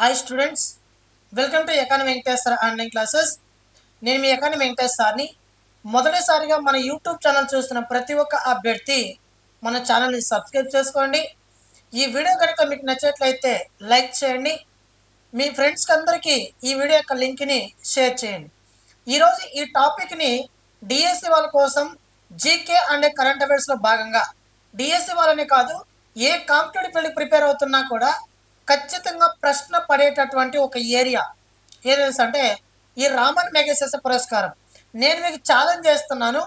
Hi students welcome to economy Venkateswara online classes నేను మీ economy Venkatesh సార్ని. మొదటిసారిగా మన యూట్యూబ్ ఛానల్ చూస్తున్న ప్రతి ఒక్క అభ్యర్థి మన ఛానల్ని సబ్స్క్రైబ్ చేసుకోండి. ఈ వీడియో కనుక మీకు నచ్చినట్లయితే లైక్ చేయండి. మీ ఫ్రెండ్స్కి అందరికీ ఈ వీడియో యొక్క లింక్ని షేర్ చేయండి. ఈరోజు ఈ టాపిక్ని డిఎస్సి వాళ్ళ కోసం జీకే అండ్ కరెంట్ అఫైర్స్లో భాగంగా డిఎస్సి వాళ్ళనే కాదు ఏ కాంపిటేటివ్ ఫీల్డ్ ప్రిపేర్ అవుతున్నా కూడా ఖచ్చితంగా ప్రశ్న పడేటటువంటి ఒక ఏరియా. ఏదైనా అంటే ఈ రామన్ మెగసెస్ పురస్కారం. నేను మీకు ఛాలెంజ్ చేస్తున్నాను.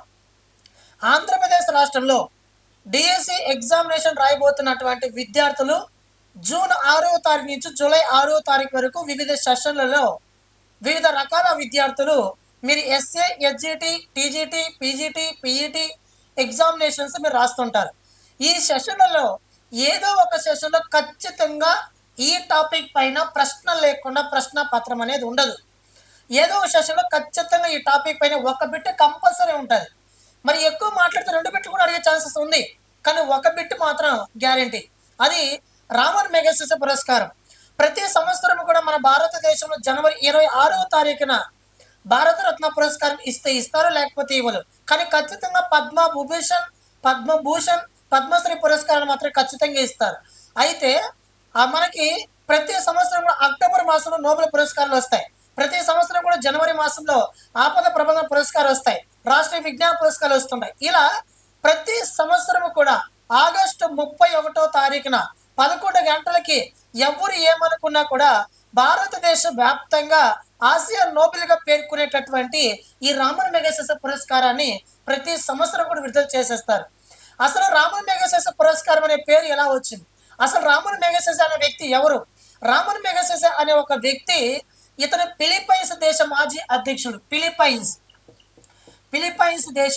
ఆంధ్రప్రదేశ్ రాష్ట్రంలో డిఎస్సి ఎగ్జామినేషన్ రాయబోతున్నటువంటి విద్యార్థులు జూన్ ఆరో తారీఖు నుంచి జూలై ఆరో తారీఖు వరకు వివిధ సెషన్లలో వివిధ రకాల విద్యార్థులు మీరు SA SGT TGT PGT PET examinations మీరు రాస్తుంటారు. ఈ సెషన్లలో ఏదో ఒక సెషన్లో ఖచ్చితంగా ఈ టాపిక్ పైన ప్రశ్న లేకుండా ప్రశ్న పత్రం అనేది ఉండదు. ఏదో ఒక సెషన్లో ఖచ్చితంగా ఈ టాపిక్ పైన ఒక బిట్ కంపల్సరీ ఉంటుంది. మరి ఎక్కువ మాట్లాడితే రెండు బిట్లు కూడా అడిగే ఛాన్సెస్ ఉంది. కానీ ఒక బిట్ మాత్రం గ్యారంటీ. అది రామన్ మెగసెస్ పురస్కారం. ప్రతి సంవత్సరం కూడా మన భారతదేశంలో జనవరి ఇరవై ఆరవ తారీఖున భారతరత్న పురస్కారం ఇస్తే ఇస్తారు లేకపోతే ఇవ్వరు. కానీ ఖచ్చితంగా పద్మ విభూషణ్ పద్మభూషణ్ పద్మశ్రీ పురస్కారాలు మాత్రం ఖచ్చితంగా ఇస్తారు. అయితే మనకి ప్రతి సంవత్సరం కూడా అక్టోబర్ మాసంలో నోబెల్ పురస్కారాలు వస్తాయి. ప్రతి సంవత్సరం కూడా జనవరి మాసంలో ఆపద ప్రబంధన పురస్కారాలు వస్తాయి. రాష్ట్రీయ విజ్ఞాన పురస్కారాలు వస్తున్నాయి ఇలా ప్రతి సంవత్సరం కూడా ఆగస్టు ముప్పై ఒకటో తారీఖున పదకొండు గంటలకి ఎవరు ఏమనుకున్నా కూడా భారతదేశ వ్యాప్తంగా ఆసియా నోబెల్గా పేర్కొనేటటువంటి ఈ రామన్ మెగాసెస పురస్కారాన్ని ప్రతి సంవత్సరం కూడా విడుదల చేసేస్తారు. అసలు రామన్ మెగాసెస పురస్కారం అనే పేరు ఎలా వచ్చింది? అసలు రామన్ మెగాసెస అనే వ్యక్తి ఎవరు? రామన్ మెగాసెస అనే ఒక వ్యక్తి ఇతను ఫిలిప్పైన్స్ దేశ మాజీ అధ్యక్షుడు. ఫిలిప్పైన్స్. ఫిలిప్పైన్స్ దేశ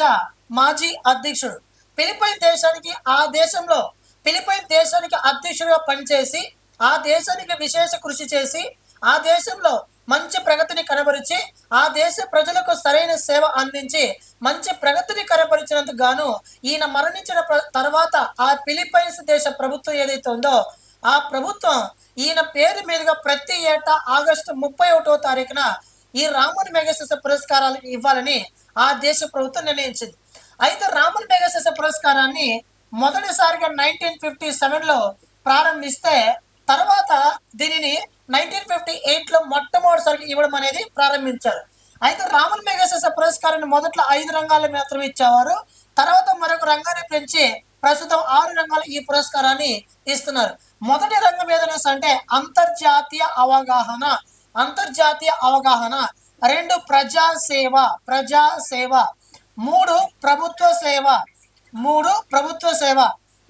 మాజీ అధ్యక్షుడు. ఫిలిప్పైన్ దేశానికి ఆ దేశంలో ఫిలిప్పైన్ దేశానికి అధ్యక్షుడిగా పనిచేసి ఆ దేశానికి విశేష కృషి చేసి ఆ దేశంలో మంచి ప్రగతిని కనబరిచి ఆ దేశ ప్రజలకు సరైన సేవ అందించి మంచి ప్రగతిని కనబరిచినందుకు గాను ఈయన మరణించిన ప్ర- తర్వాత ఆ ఫిలిప్పైన్స్ దేశ ప్రభుత్వం ఏదైతే ఉందో ఆ ప్రభుత్వం ఈయన పేరు మీదుగా ప్రతి ఏటా ఆగస్టు ముప్పై ఒకటో తారీఖున ఈ రామన్ మెగసెస పురస్కారాలు ఇవ్వాలని ఆ దేశ ప్రభుత్వం నిర్ణయించింది. అయితే రామన్ మెగసెస పురస్కారాన్ని మొదటిసారిగా నైన్టీన్ ఫిఫ్టీ సెవెన్లో ప్రారంభిస్తే తర్వాత దీనిని నైన్టీన్ ఫిఫ్టీ ఎయిట్లో మొట్టమొదటిసారికి ఇవ్వడం అనేది ప్రారంభించారు. అయితే రామన్ మెగాసెస పురస్కారాన్ని మొదట్లో ఐదు రంగాల్లో మాత్రమే ఇచ్చేవారు. తర్వాత మరొక రంగాన్ని పెంచి ప్రస్తుతం ఆరు రంగాలు ఈ పురస్కారాన్ని ఇస్తున్నారు. మొదటి రంగం ఏదైనా అంటే అంతర్జాతీయ అవగాహన అంతర్జాతీయ అవగాహన రెండు ప్రజా సేవ ప్రజా సేవ మూడు ప్రభుత్వ సేవ మూడు ప్రభుత్వ సేవ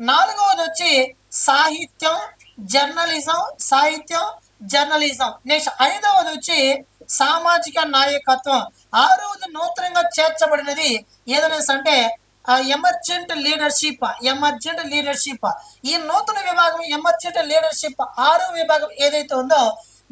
నాలుగవది వచ్చి సాహిత్యం జర్నలిజం సాహిత్యం జర్నలిజం. నెక్స్ట్ ఐదవది వచ్చి సామాజిక నాయకత్వం. ఆరవది నూతనంగా చేర్చబడినది ఏదైనా అంటే ఎమర్జెంట్ లీడర్షిప్ ఎమర్జెంట్ లీడర్షిప్. ఈ నూతన విభాగం ఎమర్జెంట్ లీడర్షిప్ ఆరో విభాగం ఏదైతే ఉందో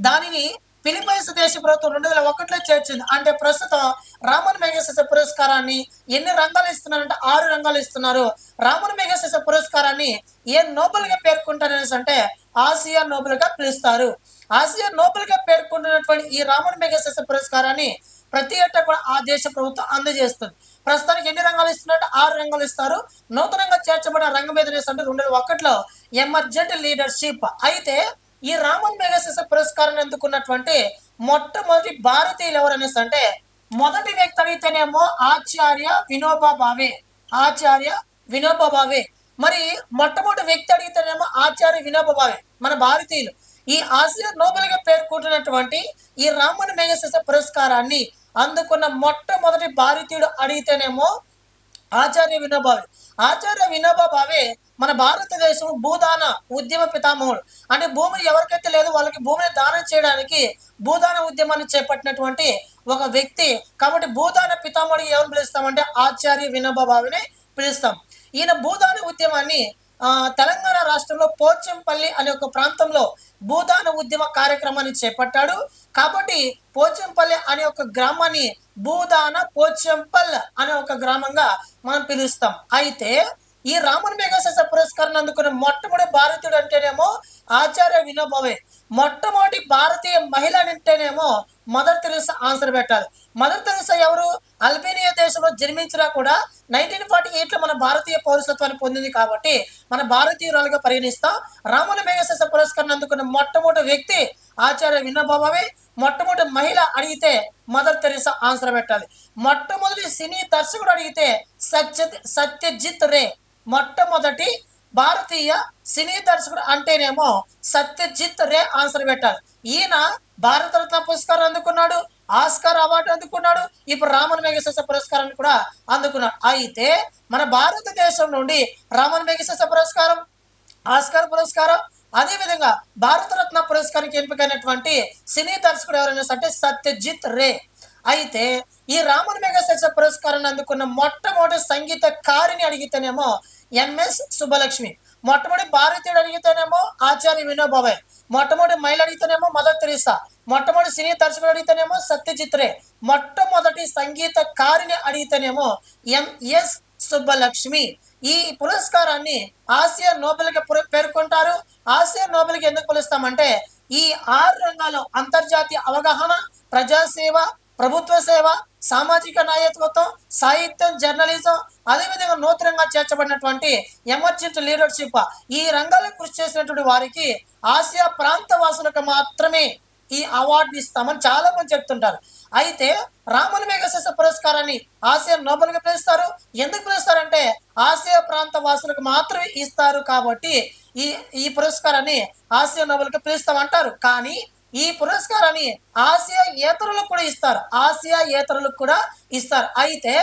దానిని ఫిలిపైన్స్ దేశ ప్రభుత్వం రెండు వేల ఒకటిలో చేర్చింది. అంటే ప్రస్తుతం రామన్ మెగాసెస పురస్కారాన్ని ఎన్ని రంగాలు ఇస్తున్నారంటే ఆరు రంగాలు ఇస్తున్నారు. రామన్ మెగాసెస పురస్కారాన్ని ఏ నోబెల్గా పేర్కొంటారనేసి అంటే ఆసియా నోబెల్గా పిలుస్తారు. ఆసియా నోబెల్గా పేర్కొంటున్నటువంటి ఈ రామన్ మెగాసెస పురస్కారాన్ని ప్రతి ఏటా కూడా ఆ దేశ ప్రభుత్వం అందజేస్తుంది. ప్రస్తుతానికి ఎన్ని రంగాలు ఇస్తున్నట్టు ఆరు రంగాలు ఇస్తారు. నూతనంగా చేర్చబడిన రంగం మీద అంటే రెండు వేల ఒకటిలో ఎమర్జెంట్ లీడర్షిప్. అయితే ఈ రామన్ మెగాసెస పురస్కారాన్ని ఎందుకున్నటువంటి మొట్టమొదటి భారతీయులు ఎవరనేసి అంటే మొదటి వ్యక్తి అడిగితేనేమో ఆచార్య వినోబా భావే. ఆచార్య వినోబా భావే. మరి మొట్టమొదటి వ్యక్తి అడిగితేనేమో ఆచార్య వినోబా భావే మన భారతీయులు. ఈ ఆసియా నోబెల్గా పేర్కొంటున్నటువంటి ఈ రామన్ మెగాసెస పురస్కారాన్ని అందుకున్న మొట్టమొదటి భారతీయుడు అడిగితేనేమో ఆచార్య వినోబావే ఆచార్య వినోబా భావే మన భారతదేశం భూదాన ఉద్యమ పితామహుడు. అంటే భూమిని ఎవరికైతే లేదు వాళ్ళకి భూమిని దానం చేయడానికి భూదాన ఉద్యమాన్ని చేపట్టినటువంటి ఒక వ్యక్తి. కాబట్టి భూదాన పితామహుడు ఎవరు పిలుస్తామంటే ఆచార్య వినోబా పిలుస్తాం. ఈయన భూదాన ఉద్యమాన్ని తెలంగాణ రాష్ట్రంలో పోచంపల్లి అనే ఒక ప్రాంతంలో భూదాన ఉద్యమ కార్యక్రమాన్ని చేపట్టాడు. కాబట్టి పోచంపల్లి అనే ఒక గ్రామాన్ని భూదాన పోచంపల్ అనే ఒక గ్రామంగా మనం పిలుస్తాం. అయితే ఈ రామన్ మెగాసెస పురస్కారం అందుకున్న మొట్టమొదటి భారతీయుడు అంటేనేమో ఆచార్య వినోబావే మొట్టమొదటి భారతీయ మహిళ అంటేనేమో మదర్ తెరిసా ఆన్సర్ పెట్టాలి. మదర్ తెరిసా ఎవరు? అల్బేనియా దేశంలో జన్మించినా కూడా నైన్టీన్ ఫార్టీ ఎయిట్లో మన భారతీయ పౌరసత్వాన్ని పొందింది కాబట్టి మన భారతీయురాలుగా పరిగణిస్తాం. రాముల మేఘశేష పురస్కారం అందుకున్న మొట్టమొదటి వ్యక్తి ఆచార్య వినోబావే మొట్టమొదటి మహిళ అడిగితే మదర్ తెరీసా ఆన్సర్ పెట్టాలి. మొట్టమొదటి సినీ దర్శకుడు అడిగితే సత్య సత్యజిత్ రే. మొట్టమొదటి భారతీయ సినీ దర్శకుడు అంటేనేమో సత్యజిత్ రే ఆన్సర్ పెట్టారు. ఈయన భారతరత్న పురస్కారం అందుకున్నాడు ఆస్కార్ అవార్డు అందుకున్నాడు ఇప్పుడు రామన్ మెగసెస పురస్కారాన్ని కూడా అందుకున్నాడు. అయితే మన భారతదేశం నుండి రామన్ మెగసెస పురస్కారం ఆస్కార్ పురస్కారం అదేవిధంగా భారతరత్న పురస్కారానికి ఎంపికైనటువంటి సినీ దర్శకుడు ఎవరైనా అంటే సత్యజిత్ రే. అయితే ఈ రామన్ మెగాసెస పురస్కారాన్ని అందుకున్న మొట్టమొదటి సంగీత కారిని అడిగితేనేమో ఎంఎస్ సుబ్బలక్ష్మి. మొట్టమొదటి భారతీయుడు అడిగితేనేమో ఆచార్య వినోబాబాయ్. మొట్టమొదటి మహిళ అడిగితేనేమో మదర్ తెరీసా. మొట్టమొదటి సినీ దర్శకుడు అడిగితేనేమో సత్యజిత్ రే మొట్టమొదటి సంగీత కారిని అడిగితేనేమో ఎంఎస్ సుబ్బలక్ష్మి. ఈ పురస్కారాన్ని ఆసియా నోబెల్కి పేర్కొంటారు. ఆసియా నోబెల్కి ఎందుకు పిలుస్తామంటే ఈ ఆరు రంగాల్లో అంతర్జాతీయ అవగాహన ప్రజాసేవ ప్రభుత్వ సేవ సామాజిక నాయకత్వం సాహిత్యం జర్నలిజం అదేవిధంగా నూతనంగా చేర్చబడినటువంటి ఎమర్జెంట్ లీడర్షిప్ ఈ రంగాలకు కృషి చేసినటువంటి వారికి ఆసియా ప్రాంత వాసులకు మాత్రమే ఈ అవార్డు ఇస్తామని చాలా మంది చెప్తుంటారు. అయితే రామన్ మెగసెస పురస్కారాన్ని ఆసియా నోబెల్గా పిలుస్తారు. ఎందుకు పిలుస్తారంటే ఆసియా ప్రాంత వాసులకు మాత్రమే ఇస్తారు కాబట్టి ఈ ఈ పురస్కారాన్ని ఆసియా నోబెల్గా పిలుస్తామంటారు. కానీ ఈ పురస్కారాన్ని ఆసియా ఏతరులకు కూడా ఇస్తారు. ఆసియా ఏతరులకు కూడా ఇస్తారు. అయితే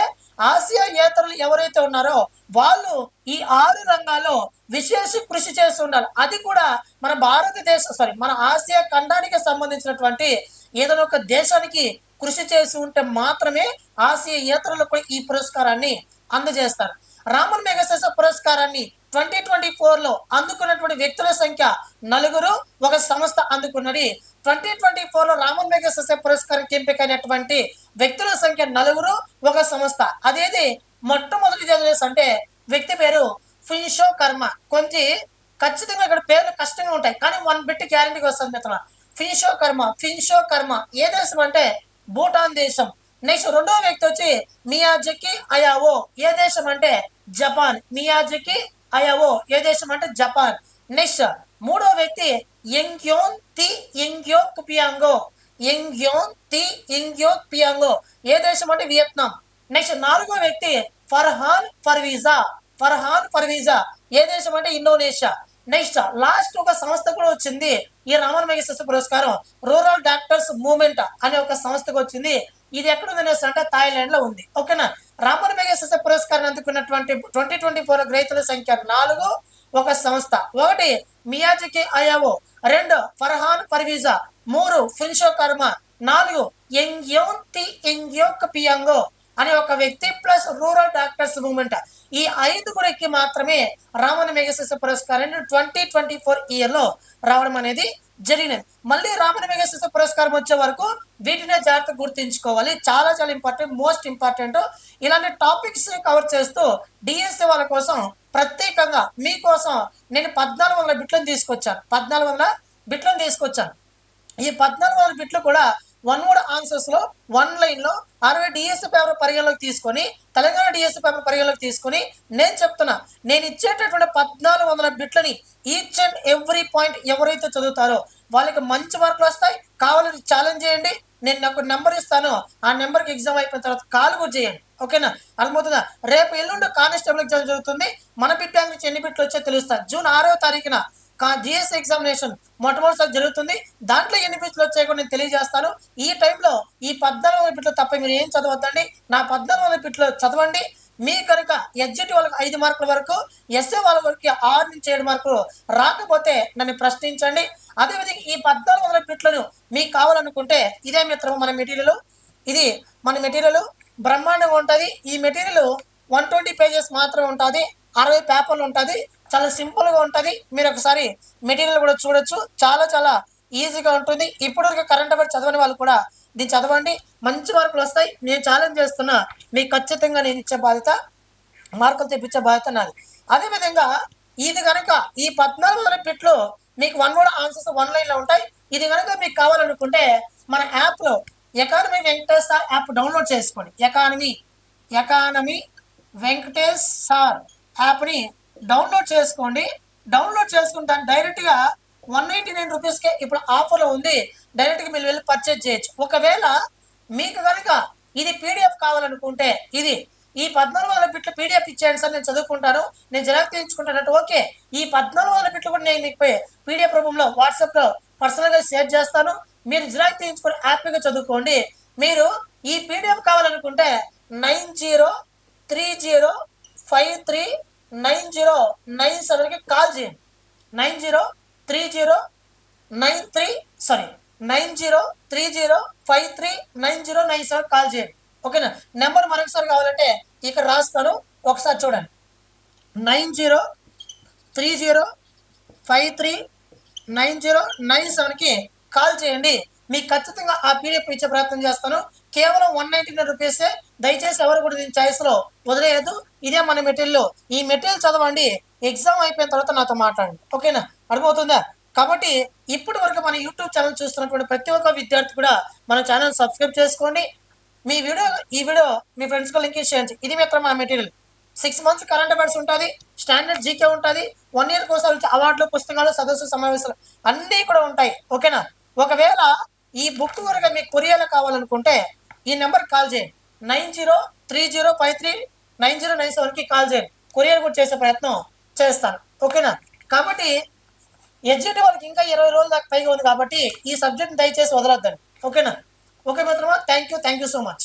ఆసియా ఏతరులు ఎవరైతే ఉన్నారో వాళ్ళు ఈ ఆరు రంగాల్లో విశేష కృషి చేస్తూ ఉండాలి. అది కూడా మన భారతదేశ సారీ మన ఆసియా ఖండానికి సంబంధించినటువంటి ఏదైనా ఒక దేశానికి కృషి చేసి ఉంటే మాత్రమే ఆసియా ఏతరులకు కూడా ఈ పురస్కారాన్ని అందజేస్తారు. రామన్ మెగసెస పురస్కారాన్ని ట్వంటీ ట్వంటీ ఫోర్లో అందుకున్నటువంటి వ్యక్తుల సంఖ్య నలుగురు ఒక సంస్థ అందుకున్నది ట్వంటీ ట్వంటీ ఫోర్లో రామన్ మేఘసే పురస్కారం ఎంపికైనటువంటి వ్యక్తుల సంఖ్య నలుగురు ఒక సంస్థ. అదేది? మొట్టమొదటి అంటే వ్యక్తి పేరు ఫిన్షో కర్మ. కొంచెం ఖచ్చితంగా ఇక్కడ పేర్లు కష్టంగా ఉంటాయి కానీ వన్ బిట్ గ్యారంటీకి వస్తుంది మిత్రుల ఫిన్షో కర్మ ఫిన్షో కర్మ. ఏ దేశం అంటే? భూటాన్ దేశం. నెక్స్ట్ రెండో వ్యక్తి వచ్చి మియాజకి అయావో. ఏ దేశం అంటే? జపాన్. మియాజకి అయావో. ఏ దేశం అంటే? జపాన్. నెక్స్ట్ మూడో వ్యక్తి ఎంగ్యోన్ తి ఎంగ్యోక్ పియాంగో ఎంగ్యోన్ తి ఎంగ్యోక్ పియాంగో ఏ దేశం అంటే వియత్నాం. నెక్స్ట్ నాలుగో వ్యక్తి ఫర్హాన్ ఫర్వీజా. ఫర్హాన్ ఫర్వీజా. ఏ దేశం అంటే ఇండోనేషియా. నెక్స్ట్ లాస్ట్ ఒక సంస్థ కూడా వచ్చింది ఈ రామన్ మెగసెస్ పురస్కారం రూరల్ డాక్టర్స్ మూవ్మెంట్ అనే ఒక సంస్థకు వచ్చింది. ఇది ఎక్కడ ఉంది అనేసి అంటే థాయిలాండ్లో ఉంది. ఓకేనా? రామన్ మెగసెస్ పురస్కారం అందుకున్నటువంటి ట్వంటీ ట్వంటీ ఫోర్ గ్రహీతల సంఖ్య నాలుగు ఒక సంస్థ. ఒకటి మియాజికి అయావో రెండు ఫర్హాన్ ఫర్వీజా మూడు ఫిన్షో కర్మ. నాలుగు ఎంగ్యోంతి ఎంగ్యోక్ పియాంగో అనే ఒక వ్యక్తి ప్లస్ రూరల్ డాక్టర్స్ మూవ్మెంట్ ఈ ఐదుగురికి మాత్రమే రామన్ మెగసెస్ పురస్కారాన్ని ట్వంటీ ట్వంటీ ఫోర్ ఇయర్లో రావడం అనేది జరిగినది. మళ్ళీ రామణ మెగసెస్ పురస్కారం వచ్చే వరకు వీటినే జాగ్రత్త గుర్తించుకోవాలి. చాలా చాలా ఇంపార్టెంట్ మోస్ట్ ఇంపార్టెంట్ ఇలాంటి టాపిక్స్ కవర్ చేస్తూ డిఎస్సి వాళ్ళ కోసం ప్రత్యేకంగా మీకోసం నేను పద్నాలుగు వందల బిట్లను తీసుకొచ్చాను. పద్నాలుగు వందల బిట్లను తీసుకొచ్చాను. ఈ పద్నాలుగు వందల బిట్లు కూడా వన్ వర్డ్ ఆన్సర్స్లో వన్ లైన్లో అరవై డిఎస్సి పేపర్ పరిగణలోకి తీసుకొని తెలంగాణ డిఎస్సి పేపర్ పరిగణలోకి తీసుకొని నేను చెప్తున్నా నేను ఇచ్చేటటువంటి పద్నాలుగు వందల బిట్లని ఈచ్ అండ్ ఎవ్రీ పాయింట్ ఎవరైతే చదువుతారో వాళ్ళకి మంచి మార్కులు వస్తాయి. కావాలని ఛాలెంజ్ చేయండి. నేను నాకు నెంబర్ ఇస్తాను. ఆ నెంబర్కి ఎగ్జామ్ అయిపోయిన తర్వాత కాల్ కూడా చేయండి. ఓకేనా అర్థమవుతుందా? రేపు ఎల్లుండి కానిస్టేబుల్ ఎగ్జామ్ జరుగుతుంది. మన బిట్ బ్యాంక్ నుంచి ఎన్ని బిట్లు వచ్చో తెలుస్తా. జూన్ ఆరో తారీఖున జిఎస్ ఎగ్జామినేషన్ మొట్టమొదటిసారి జరుగుతుంది. దాంట్లో ఎన్ని బిట్లు వచ్చాయి కూడా నేను తెలియజేస్తాను. ఈ టైంలో ఈ పద్నాలుగు వందల పిట్లు తప్ప మీరు ఏం చదవద్దండి. నా పద్నాలుగు వందల పిట్లు చదవండి. మీ కనుక ఎస్జిటి వాళ్ళకి ఐదు మార్కుల వరకు ఎస్ఏ వాళ్ళ వరకు ఆరు నుంచి ఏడు మార్కులు రాకపోతే నన్ను ప్రశ్నించండి. అదేవిధంగా ఈ పద్నాలుగు వందల పిట్లను మీకు కావాలనుకుంటే ఇదే మిత్రం మన మెటీరియల్. ఇది మన మెటీరియల్. బ్రహ్మాండంగా ఉంటుంది. ఈ మెటీరియల్ వన్ ట్వంటీ పేజెస్ మాత్రమే ఉంటుంది. అరవై పేపర్లు ఉంటుంది. చాలా సింపుల్గా ఉంటుంది. మీరు ఒకసారి మెటీరియల్ కూడా చూడొచ్చు. చాలా చాలా ఈజీగా ఉంటుంది. ఇప్పటివరకు కరెంట్ అఫైర్ చదవని వాళ్ళు కూడా దీన్ని చదవండి. మంచి మార్కులు వస్తాయి. నేను ఛాలెంజ్ చేస్తున్నా. మీకు ఖచ్చితంగా నేను ఇచ్చే బాధ్యత మార్కులు తెప్పించే బాధ్యత నాది. అదేవిధంగా ఇది కనుక ఈ పద్నాలుగు వందల పిట్లు మీకు వన్ వర్డ్ ఆన్సర్స్ వన్ లైన్లో ఉంటాయి. ఇది కనుక మీకు కావాలనుకుంటే మన యాప్లో economy Venkatesh sir app download చేసుకోండి. ఎకానమీ ఎకానమీ వెంకటేష్ సార్ యాప్ని డౌన్లోడ్ చేసుకోండి. డౌన్లోడ్ చేసుకుంటాను డైరెక్ట్గా వన్ నైంటీ నైన్ రూపీస్కే ఇప్పుడు ఆఫర్లో ఉంది. డైరెక్ట్గా మీరు వెళ్ళి పర్చేజ్ చేయొచ్చు. ఒకవేళ మీకు కనుక ఇది పీడిఎఫ్ కావాలనుకుంటే ఇది ఈ పద్నాలుగు వందల బిట్లు పీడిఎఫ్ ఇచ్చేయండి సార్ నేను చదువుకుంటాను నేను జిరాక్స్ తీయించుకుంటానంటే ఓకే. ఈ పద్నాలుగు వందల బిట్లు కూడా నేను మీకు పీడిఎఫ్ రూపంలో వాట్సాప్లో పర్సనల్గా షేర్ చేస్తాను. మీరు జిరాక్స్ తీయించుకొని హ్యాపీగా చదువుకోండి. మీరు ఈ పీడిఎఫ్ కావాలనుకుంటే nine zero three zero five three nine zero nine సెవెన్కి కాల్ చేయండి. Nine zero three zero nine three sorry nine zero three zero five three nine zero nine seven call చేయండి. ఓకేనా? నెంబర్ మరొకసారి కావాలంటే ఇక్కడ రాస్తాను ఒకసారి చూడండి. Nine zero three zero five three nine zero nine సెవెన్కి కాల్ చేయండి. మీకు ఖచ్చితంగా ఆ పీడిఎఫ్ ఇచ్చే ప్రయత్నం చేస్తాను. కేవలం వన్ నైంటీ నైన్ రూపీసే దయచేసి ఎవరు కూడా దీని చాయిస్లో వదిలేయద్దు. ఇదే మన మెటీరియల్. ఈ మెటీరియల్ చదవండి. ఎగ్జామ్ అయిపోయిన తర్వాత నాతో మాట్లాడండి. ఓకేనా? అర్థమవుతుందా? కాబట్టి ఇప్పటి వరకు మన యూట్యూబ్ ఛానల్ చూస్తున్నటువంటి ప్రతి ఒక్క విద్యార్థి కూడా మన ఛానల్ సబ్స్క్రైబ్ చేసుకోండి. మీ వీడియో ఈ వీడియో మీ ఫ్రెండ్స్కి లింక్ చేయండి. ఇది మాత్రం మన material. Six months current affairs ఉంటుంది. స్టాండర్డ్ జీకే ఉంటుంది. వన్ ఇయర్ కోసం వచ్చే అవార్డులు పుస్తకాలు సదస్సు సమావేశాలు అన్నీ కూడా ఉంటాయి. ఓకేనా? ఒకవేళ ఈ బుక్ కనుక మీకు కొరియాలో కావాలనుకుంటే ఈ నెంబర్ కాల్ చేయండి. Nine zero three zero five three nine zero nine సెవెన్కి కాల్ చేయండి. కొరియర్ కూడా చేసే ప్రయత్నం చేస్తాను. ఓకేనా? కాబట్టి ఎగ్జిట్ వాళ్ళకి ఇంకా ఇరవై రోజుల దాకా పైగా ఉంది కాబట్టి ఈ సబ్జెక్ట్ దయచేసి వదలొద్దండి. ఓకేనా? ఓకే మిత్రమా thank you thank you so much